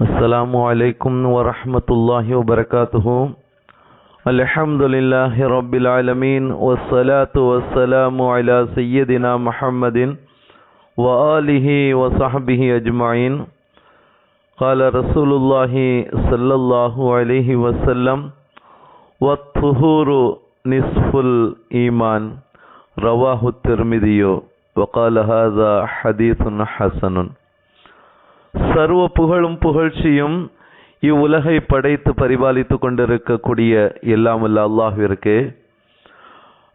السلام عليكم ورحمة الله وبركاته. الحمد لله رب العالمين والصلاة والسلام على سيدنا محمد وآله وصحبه أجمعين. قال رسول الله صلى الله عليه وسلم والطهور نصف الإيمان. رواه الترمذي. وقال هذا حديث حسن. சர்வ புகழும் புகழ்ச்சியும் இவ்வுலகை படைத்து பரிபாலித்துக் கொண்டிருக்கக்கூடிய எல்லாமல்ல அல்லாஹ் அல்லாஹிற்கு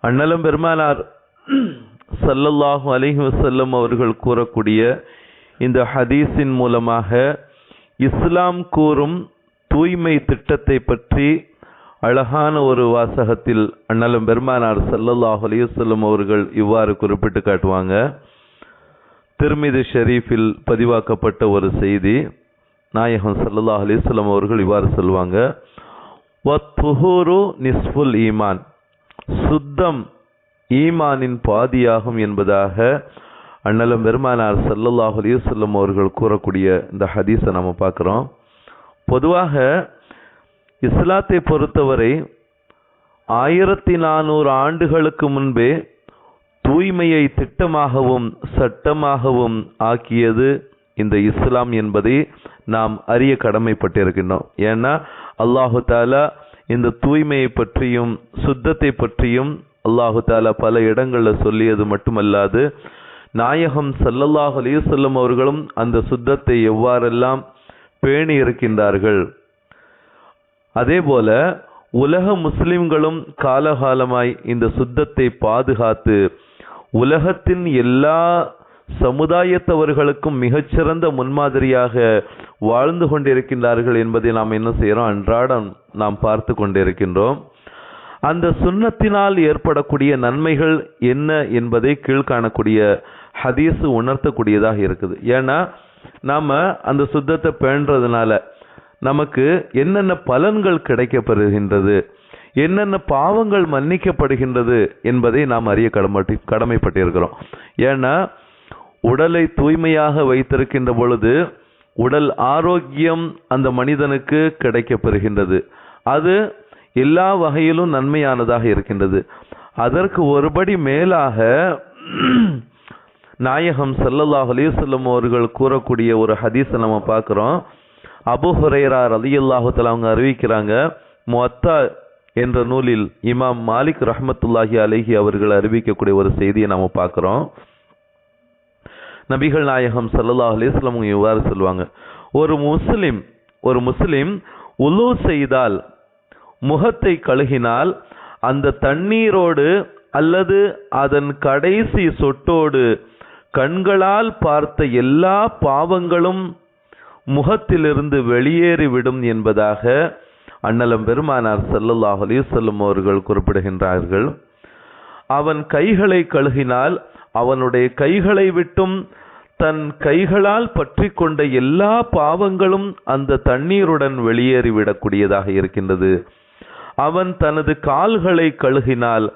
அண்ணலும் பெருமானார் சல்லல்லாஹு அலிஹி வசல்லம் அவர்கள் கூறக்கூடிய இந்த ஹதீஸின் மூலமாக இஸ்லாம் கூறும் தூய்மை திட்டத்தை பற்றி அழகான ஒரு வாசகத்தில் அண்ணலம் பெருமானார் சல்லல்லாஹு அலிவசல்லம் அவர்கள் இவ்வாறு குறிப்பிட்டு காட்டுவாங்க. திருமிது ஷெரீஃபில் பதிவாக்கப்பட்ட ஒரு செய்தி நாயகம் சல்லல்லாஹ் அலிஸ்லாம் அவர்கள் இவ்வாறு சொல்லுவாங்க வத்துஹூரு நிஸ்ஃபுல் ஈமான். சுத்தம் ஈமானின் பாதியாகும் என்பதாக அண்ணலம் பெருமானார் சல்லல்லாஹ் அலிவல்லம் அவர்கள் கூறக்கூடிய இந்த ஹதீஸை நம்ம பார்க்குறோம். பொதுவாக இஸ்லாத்தை பொறுத்தவரை ஆயிரத்தி நானூறு ஆண்டுகளுக்கு முன்பே தூய்மையை திட்டமாகவும் சட்டமாகவும் ஆக்கியது இந்த இஸ்லாம் என்பதை நாம் அறிய கடமைப்பட்டிருக்கின்றோம். ஏன்னா அல்லாஹு தாலா இந்த தூய்மையை பற்றியும் சுத்தத்தை பற்றியும் அல்லாஹு தாலா பல இடங்களில் சொல்லியது மட்டுமல்லாது நாயகம் சல்லல்லாஹ் அலிசல்லம் அவர்களும் அந்த சுத்தத்தை எவ்வாறெல்லாம் பேணி இருக்கின்றார்கள். அதே போல உலக முஸ்லிம்களும் காலகாலமாய் இந்த சுத்தத்தை பாதுகாத்து உலகத்தின் எல்லா சமுதாயத்தவர்களுக்கும் மிகச்சிறந்த முன்மாதிரியாக வாழ்ந்து கொண்டிருக்கின்றார்கள் என்பதை நாம் என்ன செய்கிறோம்? அன்றாடம் நாம் பார்த்து கொண்டிருக்கின்றோம். அந்த சுண்ணத்தினால் ஏற்படக்கூடிய நன்மைகள் என்ன என்பதை கீழ்காணக்கூடிய ஹதீஸ் உணர்த்தக்கூடியதாக இருக்குது. ஏன்னா நாம் அந்த சுத்தத்தை பேணுறதுனால நமக்கு என்னென்ன பலன்கள் கிடைக்கப்பெறுகின்றது என்னென்ன பாவங்கள் மன்னிக்கப்படுகின்றது என்பதை நாம் அறிய கடமைப்பட்டு கடமைப்பட்டிருக்கிறோம். ஏன்னா உடலை தூய்மையாக வைத்திருக்கின்ற பொழுது உடல் ஆரோக்கியம் அந்த மனிதனுக்கு கிடைக்கப்பெறுகின்றது. அது எல்லா வகையிலும் நன்மையானதாக இருக்கின்றது. அதற்கு ஒருபடி மேலாக நாயகம் சல்லல்லாஹ் அலிசல்லம் அவர்கள் கூறக்கூடிய ஒரு ஹதீஸை நம்ம பார்க்குறோம். அபு ஹுரேரா ரலியல்லாஹுத்தல அவங்க அறிவிக்கிறாங்க மொத்த என்ற நூலில் இமாம் மாலிக் ரஹமத்துல்லாஹி அலஹி அவர்கள் அறிவிக்கக்கூடிய ஒரு செய்தியை நாம் பார்க்குறோம். நபிகள் நாயகம் சல்லல்லாஹ் அலிஸ்லாம் இவ்வாறு சொல்லுவாங்க ஒரு முஸ்லிம் ஒரு முஸ்லிம் உலு செய்தால் முகத்தை கழுகினால் அந்த தண்ணீரோடு அல்லது அதன் கடைசி சொட்டோடு கண்களால் பார்த்த எல்லா பாவங்களும் முகத்திலிருந்து வெளியேறிவிடும் என்பதாக அண்ணலம் பெருமானார் செல்லல்லாஹ் அலிசல்லம் அவர்கள் குறிப்பிடுகின்றார்கள். அவன் கைகளை கழுகினால் அவனுடைய கைகளை விட்டும் தன் கைகளால் பற்றி கொண்ட எல்லா பாவங்களும் அந்த தண்ணீருடன் வெளியேறிவிடக்கூடியதாக இருக்கின்றது. அவன் தனது கால்களை கழுகினால்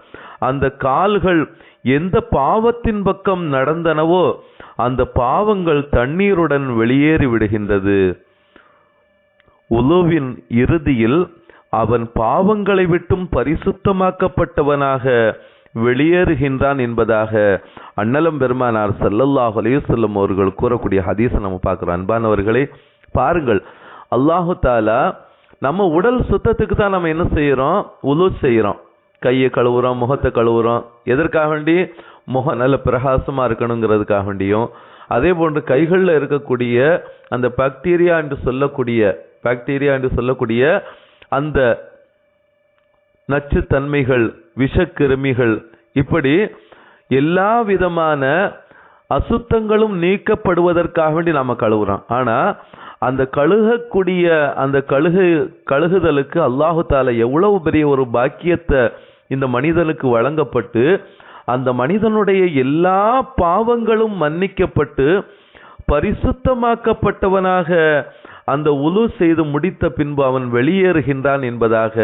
அந்த கால்கள் எந்த பாவத்தின் பக்கம் நடந்தனவோ அந்த பாவங்கள் தண்ணீருடன் வெளியேறி விடுகின்றது உலுவின் இறுதியில் அவன் பாவங்களை விட்டும் பரிசுத்தமாக்கப்பட்டவனாக வெளியேறுகின்றான் என்பதாக அண்ணலம் பெருமானார் சல்லல்லாஹ் அலையுசல்லம் அவர்கள் கூறக்கூடிய ஹதீஸை நம்ம பார்க்குறோம். அன்பானவர்களே பாருங்கள். அல்லாஹு தாலா நம்ம உடல் சுத்தத்துக்கு தான் நம்ம என்ன செய்கிறோம் உலு செய்கிறோம் கையை கழுவுறோம் முகத்தை கழுவுறோம். எதற்காக வேண்டி? முகம் நல்ல பிரகாசமாக இருக்கணுங்கிறதுக்காக வேண்டியும். அதே போன்று கைகளில் இருக்கக்கூடிய அந்த பாக்டீரியா என்று சொல்லக்கூடிய பாக்டீரியா என்று சொல்லக்கூடிய அந்த நச்சுத்தன்மைகள் விஷக்கிருமிகள் இப்படி எல்லா விதமான அசுத்தங்களும் நீக்கப்படுவதற்காக வேண்டி நாம கழுவுறோம். ஆனா அந்த கழுகக்கூடிய அந்த கழுகு கழுகுதலுக்கு அல்லாஹு தால எவ்வளவு பெரிய ஒரு பாக்கியத்தை இந்த மனிதனுக்கு வழங்கப்பட்டு அந்த மனிதனுடைய எல்லா பாவங்களும் மன்னிக்கப்பட்டு பரிசுத்தமாக்கப்பட்டவனாக அந்த உலு செய்து முடித்த பின்பு அவன் வெளியேறுகின்றான் என்பதாக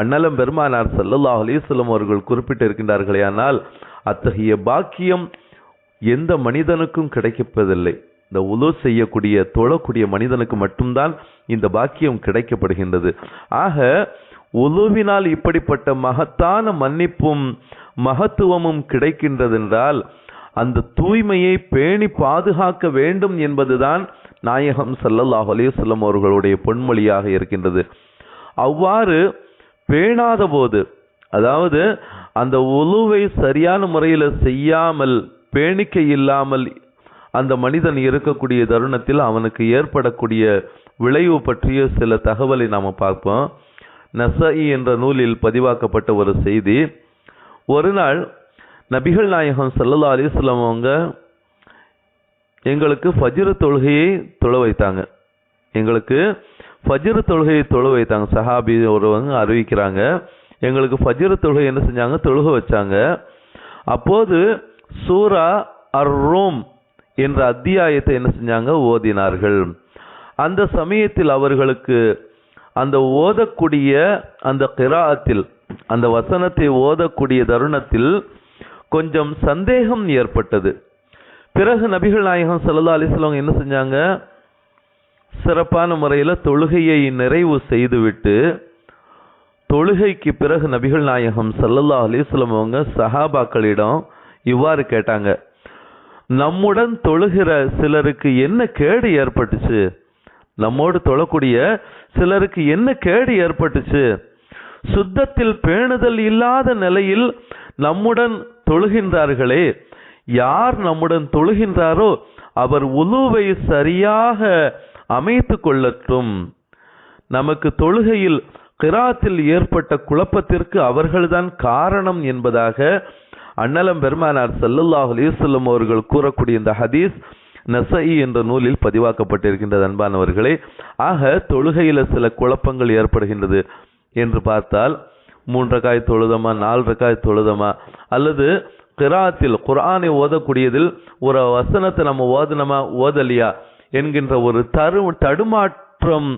அண்ணலம் பெருமானார் சல்லல்லாஹ் அலிஸ்லம் அவர்கள் குறிப்பிட்டிருக்கின்றார்களே ஆனால் அத்தகைய பாக்கியம் எந்த மனிதனுக்கும் கிடைக்கப்பதில்லை. இந்த உலு செய்யக்கூடிய தொழக்கூடிய மனிதனுக்கு மட்டும்தான் இந்த பாக்கியம் கிடைக்கப்படுகின்றது. ஆக உலுவினால் இப்படிப்பட்ட மகத்தான மன்னிப்பும் மகத்துவமும் கிடைக்கின்றதென்றால் அந்த தூய்மையை பேணி பாதுகாக்க வேண்டும் என்பதுதான் நாயகம் சல்லல்லாஹ் அலைஹி அவர்களுடைய பொன்மொழியாக இருக்கின்றது. அவ்வாறு பேணாத போது அதாவது அந்த உழுவை சரியான முறையில் செய்யாமல் பேணிக்கை இல்லாமல் அந்த மனிதன் இருக்கக்கூடிய தருணத்தில் அவனுக்கு ஏற்படக்கூடிய விளைவு பற்றிய சில தகவலை நாம் பார்ப்போம். நசஇ என்ற நூலில் பதிவாக்கப்பட்ட ஒரு செய்தி. ஒரு நாள் நபிகள் நாயகம் சல்லல்லா அலைஹி அவங்க எங்களுக்கு ஃபஜ்ர் தொழுகையை தொழ வைத்தாங்க. எங்களுக்கு ஃபஜ்ர் தொழுகையை தொழ வைத்தாங்க. சஹாபி ஒருவங்க அறிவிக்கிறாங்க. எங்களுக்கு ஃபஜிர தொழுகை என்ன செஞ்சாங்க? தொழுக வச்சாங்க. அப்போது சூரா அர் ரோம் என்ற அத்தியாயத்தை என்ன செஞ்சாங்க? ஓதினார்கள். அந்த சமயத்தில் அவர்களுக்கு அந்த ஓதக்கூடிய அந்த கிராத்தில் அந்த வசனத்தை ஓதக்கூடிய தருணத்தில் கொஞ்சம் சந்தேகம் ஏற்பட்டது. பிறகு நபிகள் நாயகம் ஸல்லல்லாஹு அலைஹி என்ன செஞ்சாங்க? சிறப்பான முறையில் தொழுகையை நிறைவு செய்துவிட்டு தொழுகைக்கு பிறகு நபிகள் நாயகம் சல்லல்லா அலைஹி அவங்க சஹாபாக்களிடம் இவ்வாறு கேட்டாங்க. நம்முடன் தொழுகிற சிலருக்கு என்ன கேடு ஏற்பட்டுச்சு? நம்மோடு தொழக்கூடிய சிலருக்கு என்ன கேடு ஏற்பட்டுச்சு? சுத்தத்தில் பேணுதல் இல்லாத நிலையில் நம்முடன் தொழுகின்றார்களே யார் நம்முடன் தொழுகின்றாரோ அவர் உலுவை சரியாக அமைத்து கொள்ளட்டும். நமக்கு தொழுகையில் கிராத்தில் ஏற்பட்ட குழப்பத்திற்கு அவர்கள்தான் காரணம் என்பதாக அண்ணலம் பெருமானார் ஸல்லல்லாஹு அலிசல்லம் அவர்கள் கூறக்கூடிய இந்த ஹதீஸ் நசஇ என்ற நூலில் பதிவாக்கப்பட்டிருக்கின்றது அன்பானவர்களே. ஆக தொழுகையில் சில குழப்பங்கள் ஏற்படுகின்றது என்று பார்த்தால் மூன்று தொழுதமா நாலு ரகாய் தொழுதமா அல்லது கிராத்தில் குரானை ஓதக்கூடியதில் ஒரு வசனத்தை நம்ம ஓதனமா ஓதலியா என்கின்ற ஒரு தரு தடுமாற்றம்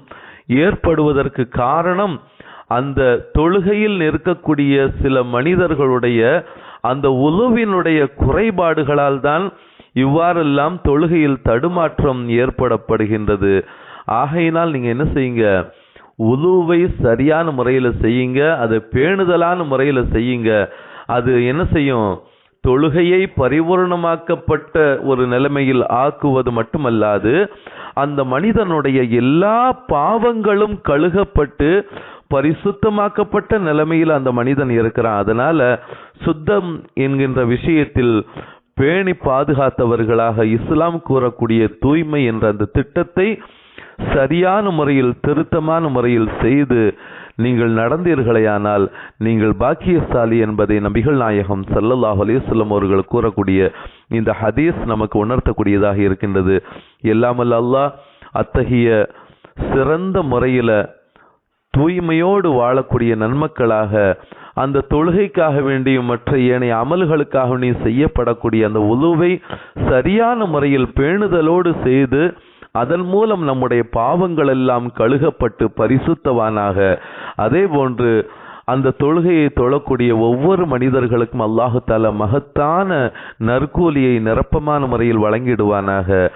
ஏற்படுவதற்கு காரணம் அந்த தொழுகையில் இருக்கக்கூடிய சில மனிதர்களுடைய அந்த உழுவினுடைய குறைபாடுகளால் தான் இவ்வாறெல்லாம் தொழுகையில் தடுமாற்றம் ஏற்படப்படுகின்றது. ஆகையினால் நீங்கள் என்ன செய்யுங்க? உழுவை சரியான முறையில் செய்யுங்க அதை பேணுதலான முறையில் செய்யுங்க. அது என்ன செய்யும்? தொழுகையை பரிபூர்ணமாக்கப்பட்ட ஒரு நிலைமையில் ஆக்குவது மட்டுமல்லாது அந்த மனிதனுடைய எல்லா பாவங்களும் கழுகப்பட்டு பரிசுத்தமாக்கப்பட்ட நிலைமையில் அந்த மனிதன் இருக்கிறான். அதனால சுத்தம் என்கின்ற விஷயத்தில் பேணி பாதுகாத்தவர்களாக இஸ்லாம் கூறக்கூடிய தூய்மை என்ற அந்த திட்டத்தை சரியான முறையில் திருத்தமான முறையில் செய்து நீங்கள் நடந்தீர்களேயானால் நீங்கள் பாக்கியசாலி என்பதை நபிகள் நாயகம் சல்லல்லாஹ் அலைஹி அவர்கள் கூறக்கூடிய இந்த ஹதீஸ் நமக்கு உணர்த்தக்கூடியதாக இருக்கின்றது. எல்லாமல் அல்லாஹ் அத்தகைய சிறந்த முறையில் தூய்மையோடு வாழக்கூடிய நன்மக்களாக அந்த தொழுகைக்காக வேண்டியும் மற்ற ஏனைய அமல்களுக்காக நீ செய்யப்படக்கூடிய அந்த உழுவை சரியான முறையில் பேணுதலோடு செய்து அதன் மூலம் நம்முடைய பாவங்கள் எல்லாம் கழுகப்பட்டு பரிசுத்தவானாக. அதே போன்று அந்த தொழுகையை தொழக்கூடிய ஒவ்வொரு மனிதர்களுக்கும் அல்லாஹு மகத்தான நற்கூலியை நிரப்பமான முறையில் வழங்கிடுவானாக.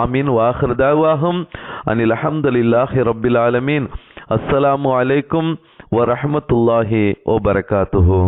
ஆமீன். வாஹர்தாவாகும் அனில் அஹமதுல்லாஹி ரபில் ஆலமீன். அஸ்ஸலாமு அலைக்கும் வரஹமத்துல்லாஹி ஓ பரகாத்துஹூ.